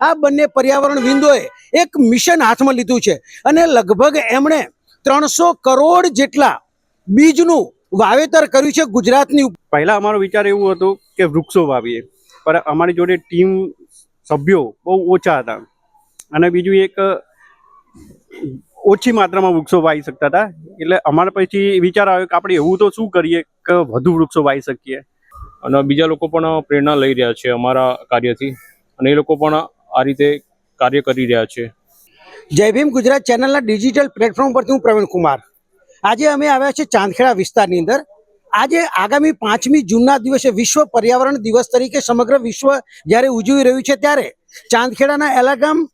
આ બંને પર્યાવરણ વિંદોએ એક મિશન હાથમાં લીધું છે. અને લગભગ એમણે ત્રણસો કરોડ જેટલા બીજનું વાવેતર કર્યું છે ગુજરાતની ઉપર. પહેલા અમારો વિચાર એવું હતો કે વૃક્ષો વાવીએ. પણ અમારી જોડે ટીમ સભ્યો બહુ ઓછા હતા. અને બીજું એક ઓછી માત્રામાં વૃક્ષો વાવી શકતા હતા. એટલે અમારા પછી વિચાર આવ્યો કે આપણે એવું તો શું કરીએ કે વધુ વૃક્ષો વાવી શકીએ. અને બીજા લોકો પણ પ્રેરણા લઈ રહ્યા છે અમારા કાર્યથી. અને એ લોકો પણ આ રીતે કાર્ય કરી રહ્યા છે. જય ભીમ ગુજરાત ચેનલના ડિજિટલ પ્લેટફોર્મ પરથી હું પ્રવીણ કુમાર. આજે અમે આવ્યા છે ચાંદખેડા વિસ્તારની અંદર. આજે આગામી પાંચમી જૂનના દિવસે વિશ્વ પર્યાવરણ દિવસ તરીકે સમગ્ર વિશ્વ જ્યારે ઉજવી રહ્યું છે ત્યારે ચાંદખેડાના એલાગામ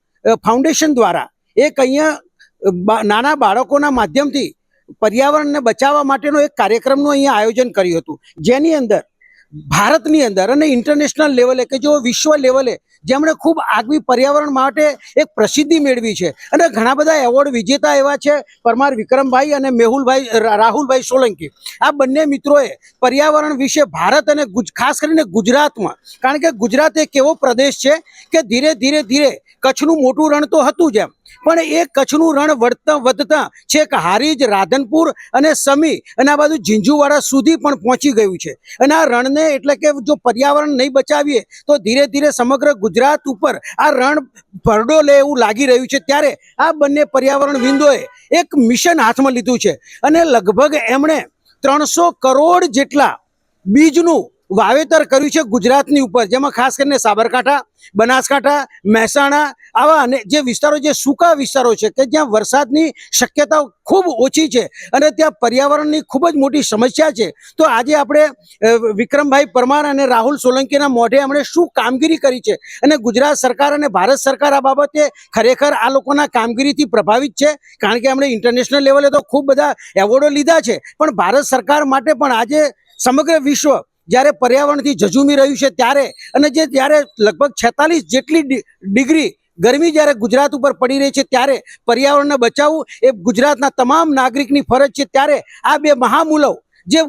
ફાઉન્ડેશન દ્વારા એક અહીંયા નાના બાળકોના માધ્યમથી પર્યાવરણને બચાવવા માટેનો એક કાર્યક્રમનું અહીંયા આયોજન કર્યું હતું. જેની અંદર ભારતની અંદર અને ઇન્ટરનેશનલ લેવલે કે જો વિશ્વ લેવલે જેમણે ખૂબ આગવી પર્યાવરણ માટે એક પ્રસિદ્ધિ મેળવી છે. અને ઘણા બધા એવોર્ડ વિજેતા એવા છે પરમાર વિક્રમભાઈ અને મેહુલભાઈ રાહુલભાઈ સોલંકી. આ બંને મિત્રોએ પર્યાવરણ વિશે ભારત અને ખાસ કરીને ગુજરાતમાં, કારણ કે ગુજરાત એક એવો પ્રદેશ છે કે ધીરે ધીરે ધીરે કચ્છનું મોટું રણ તો હતું જ એમ. પણ એ કચ્છનું રણ વધતા વધતા છેક હારીજ, રાધનપુર અને સમી અને આ બાજુ ઝીંઝુવાડા સુધી પણ પહોંચી ગયું છે. અને આ રણને એટલે કે જો પર્યાવરણ નહીં બચાવીએ, તો ધીરે ધીરે સમગ્ર ગુજરાત ઉપર આ રણ ભરડો લે એવું લાગી રહ્યું છે. ત્યારે આ બંને પર્યાવરણ વિંદોએ એક મિશન હાથમાં લીધું છે. અને લગભગ એમણે ત્રણસો કરોડ જેટલા બીજનું વાવેતર કર્યું છે ગુજરાતની ઉપર, જેમાં ખાસ કરીને સાબરકાંઠા, બનાસકાંઠા, મહેસાણા આવા અને જે વિસ્તારો, જે સૂકા વિસ્તારો છે કે જ્યાં વરસાદની શક્યતા ખૂબ ઓછી છે અને ત્યાં પર્યાવરણની ખૂબ જ મોટી સમસ્યા છે, તો આજે આપણે વિક્રમભાઈ પરમાર અને રાહુલ સોલંકીના મોઢે એમણે શું કામગીરી કરી છે અને ગુજરાત સરકાર અને ભારત સરકાર આ બાબતે ખરેખર આ લોકોના કામગીરીથી પ્રભાવિત છે? કારણ કે એમણે ઇન્ટરનેશનલ લેવલે તો ખૂબ બધા એવોર્ડો લીધા છે, પણ ભારત સરકાર માટે પણ આજે સમગ્ર વિશ્વ જ્યારે પર્યાવરણથી ઝઝૂમી રહ્યું છે ત્યારે, અને જે જ્યારે લગભગ છેતાલીસ જેટલી ડિગ્રી ગરમી જ્યારે ગુજરાત ઉપર પડી રહી છે ત્યારે પર્યાવરણને બચાવવું એ ગુજરાતના તમામ નાગરિકની ફરજ છે. ત્યારે આ બે મહામૂલવ જે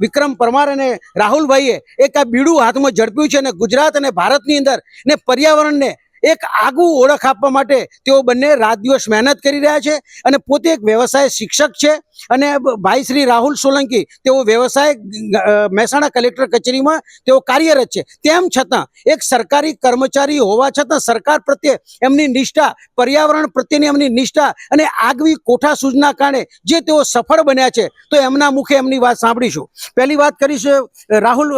વિક્રમ પરમાર અને રાહુલભાઈએ એક આ બીડું હાથમાં ઝડપ્યું છે અને ગુજરાત અને ભારતની અંદર ને પર્યાવરણને એક આગવું ઓળખ આપવા માટે તેઓ બંને રાત દિવસ મહેનત કરી રહ્યા છે અને પોતે એક વ્યવસાય શિક્ષક છે અને ભાઈ શ્રી રાહુલ સોલંકી તેઓ વ્યવસાય મહેસાણા કલેક્ટર કચેરીમાં તેઓ કાર્યરત છે. તેમ છતાં એક સરકારી કર્મચારી હોવા છતાં સરકાર પ્રત્યે એમની નિષ્ઠા, પર્યાવરણ પ્રત્યેની એમની નિષ્ઠા અને આગવી કોઠા સૂઝના કારણે જે તેઓ સફળ બન્યા છે તો એમના મુખે એમની વાત સાંભળીશું. પહેલી વાત કરીશું રાહુલ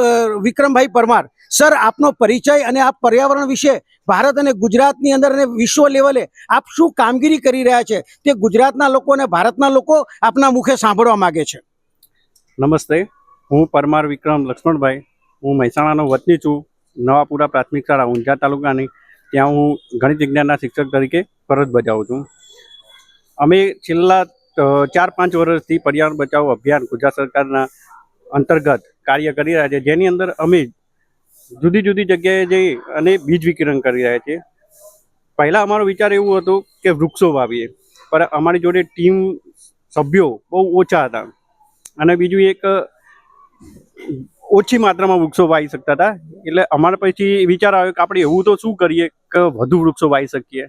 વિક્રમભાઈ પરમાર. સર, આપનો પરિચય અને આપ પર્યાવરણ વિશે ભારત અને ગુજરાતની અંદર અને વિશ્વ લેવલે આપ શું કામગીરી કરી રહ્યા છે? તે ગુજરાતના લોકો અને ભારતના લોકો આપના મુખે સાંભળવા માંગે છે. નમસ્તે. હું પરમાર વિક્રમ લક્ષ્મણભાઈ. હું મહેસાણાનો વતની છું. નવાપુરા પ્રાથમિક શાળા, ઊંઝા તાલુકાની. ત્યાં હું ગણિત વિજ્ઞાનના શિક્ષક તરીકે ફરજ બજાવું છું. અમે છેલ્લા ચાર પાંચ વર્ષથી પર્યાવરણ બચાવ અભિયાન ગુજરાત સરકારના અંતર્ગત કાર્ય કરી રહ્યા છે. જેની અંદર અમે જુદી જુદી જગ્યાએ જઈ અને બીજ વિકિરણ કરી રહ્યા છીએ પહેલાં અમારો વિચાર એવું હતો કે વૃક્ષો વાવીએ, પણ અમારી જોડે ટીમ સભ્યો બહુ ઓછા હતા. અને બીજું એક, ઓછી માત્રામાં વૃક્ષો વાવી શકતા હતા. એટલે અમારા પછી વિચાર આવ્યો કે આપણે એવું તો શું કરીએ કે વધુ વૃક્ષો વાવી શકીએ.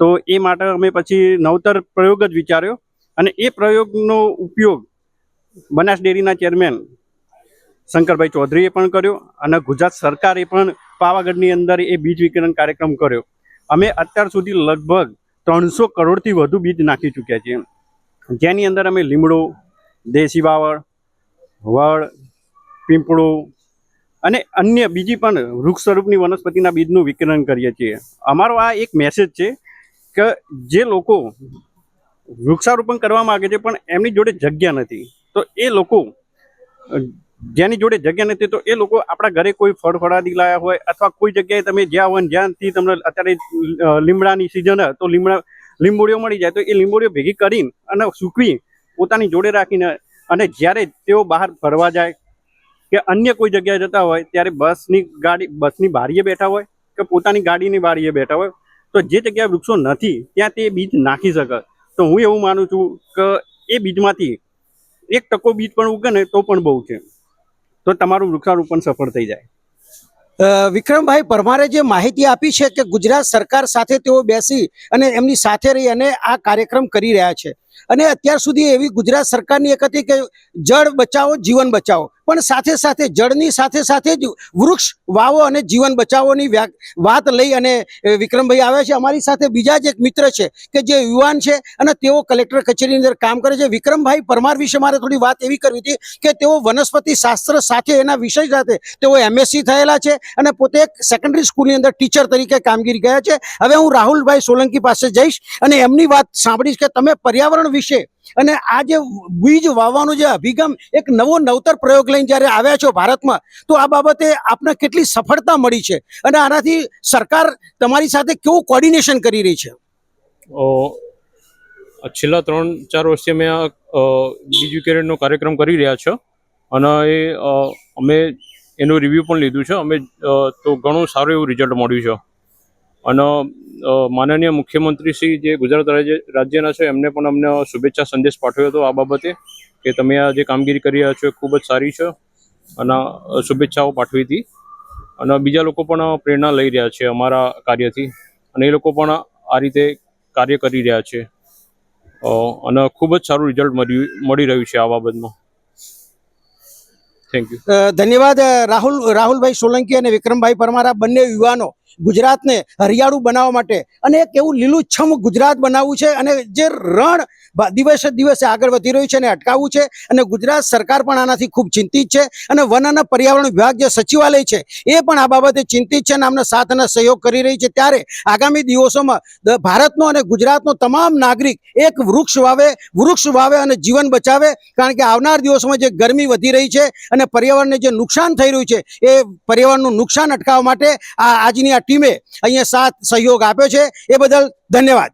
તો એ માટે અમે પછી નવતર પ્રયોગ જ વિચાર્યો. અને એ પ્રયોગનો ઉપયોગ બનાસ ડેરીના ચેરમેન શંકરભાઈ ચૌધરીએ પણ કર્યો અને ગુજરાત સરકારે પણ પાવાગઢની અંદર એ બીજ વિતરણ કાર્યક્રમ કર્યો. અમે અત્યાર સુધી લગભગ ત્રણસો કરોડથી વધુ બીજ નાખી ચૂક્યા છીએ. જેની અંદર અમે લીમડો, દેશી વાવળ વડ, પીંપળો અને અન્ય બીજી પણ વૃક્ષ સ્વરૂપની વનસ્પતિના બીજનું વિકરણ કરીએ છીએ. અમારો આ એક મેસેજ છે કે જે લોકો વૃક્ષારોપણ કરવા માગે છે પણ એમની જોડે જગ્યા નથી. તો એ લોકો જેની જોડે જગ્યા નથી, તો એ લોકો આપણા ઘરે કોઈ ફળ ફળાદી લાયા હોય અથવા કોઈ જગ્યાએ તમે જ્યાં હોય જ્યાંથી તમને અત્યારે લીમડાની સિઝન તો લીમડા, લીંબોળીઓ મળી જાય, તો એ લીંબોળીઓ ભેગી કરીને અને સૂકવી પોતાની જોડે રાખીને અને જ્યારે તેઓ બહાર ફરવા જાય કે અન્ય કોઈ જગ્યાએ જતા હોય, ત્યારે બસની ગાડી, બસની બારીએ બેઠા હોય કે પોતાની ગાડીની બારીએ બેઠા હોય, તો જે જગ્યાએ વૃક્ષો નથી, ત્યાં તે બીજ નાખી શકે. તો હું એવું માનું છું કે એ બીજમાંથી એક ટકો બીજ પણ ઉગે ને તો પણ બહુ છે. તો તમારું વૃક્ષારોપણ સફળ થઈ જાય. વિક્રમભાઈ પરમારે જે માહિતી આપી છે કે ગુજરાત સરકાર સાથે તેઓ બેસી અને એમની સાથે રહી અને આ કાર્યક્રમ કરી રહ્યા છે. અને અત્યાર સુધી એવી ગુજરાત સરકારની એક હતી કે જળ બચાવો, જીવન બચાવો. પણ સાથે સાથે જળની સાથે સાથે જ વૃક્ષ વાવો અને જીવન બચાવોની વાત લઈ અને વિક્રમભાઈ આવ્યા છે. અમારી સાથે બીજા જ એક મિત્ર છે કે જે યુવાન છે અને તેઓ કલેક્ટર કચેરીની અંદર કામ કરે છે. વિક્રમભાઈ પરમાર વિશે મારે થોડી વાત એવી કરવી હતી કે તેઓ વનસ્પતિ શાસ્ત્ર સાથે એના વિષય સાથે તેઓ એમએસસી થયેલા છે અને પોતે એક સેકન્ડરી સ્કૂલની અંદર ટીચર તરીકે કામગીરી ગયા છે. હવે હું રાહુલભાઈ સોલંકી પાસે જઈશ અને એમની વાત સાંભળીશ કે તમે પર્યાવરણ વિશે અને આ જે બીજ વાવવાનો જે અભિગમ, એક નવો નવતર પ્રયોગ લઈને જ્યારે આવ્યા છો ભારતમાં, તો આ બાબતે આપને કેટલી સફળતા મળી છે? અને આનાથી સરકાર તમારી સાથે કેવું કોર્ડિનેશન કરી રહી છે? છેલ્લા ત્રણ ચાર વર્ષથી અમે આ બીજું કેરેટનો કાર્યક્રમ કરી રહ્યા છો. અને એ અમે એનું રિવ્યૂ પણ લીધું છે. અમે તો ઘણું સારું એવું રિઝલ્ટ મળ્યું છે. અને માનનીય મુખ્યમંત્રી શ્રી જે ગુજરાત રાજ્ય, રાજ્યના છે, એમને પણ અમને શુભેચ્છા સંદેશ પાઠવ્યો હતો આ બાબતે કે તમે આ જે કામગીરી કરી રહ્યા છો એ ખૂબ જ સારી છે અને શુભેચ્છાઓ પાઠવી હતી. અને બીજા લોકો પણ પ્રેરણા લઈ રહ્યા છે અમારા કાર્યથી અને એ લોકો પણ આ રીતે કાર્ય કરી રહ્યા છે. અને ખૂબ જ સારું રિઝલ્ટ મળ્યું મળી રહ્યું છે આ બાબતમાં. થેન્ક યુ ધન્યવાદ રાહુલ, રાહુલભાઈ સોલંકી અને વિક્રમભાઈ પરમાર બંને યુવાનો ગુજરાતને હરિયાળું બનાવવા માટે. અને એક એવું લીલુંછમ ગુજરાત બનાવવું છે અને જે રણ દિવસે દિવસે આગળ વધી રહ્યું છે એને અટકાવવું છે. અને ગુજરાત સરકાર પણ આનાથી ખૂબ ચિંતિત છે. અને વન અને પર્યાવરણ વિભાગ જે સચિવાલય છે, એ પણ આ બાબતે ચિંતિત છે અને આમને સાથ અને સહયોગ કરી રહી છે. ત્યારે આગામી દિવસોમાં ભારતનો અને ગુજરાતનો તમામ નાગરિક એક વૃક્ષ વાવે વૃક્ષ વાવે અને જીવન બચાવે. કારણ કે આવનાર દિવસોમાં જે ગરમી વધી રહી છે અને પર્યાવરણને જે નુકસાન થઈ રહ્યું છે, એ પર્યાવરણનું નુકસાન અટકાવવા માટે આ, આજની આ ટીમે અહીંયા સાથ સહયોગ આપ્યો છે. એ બદલ ધન્યવાદ.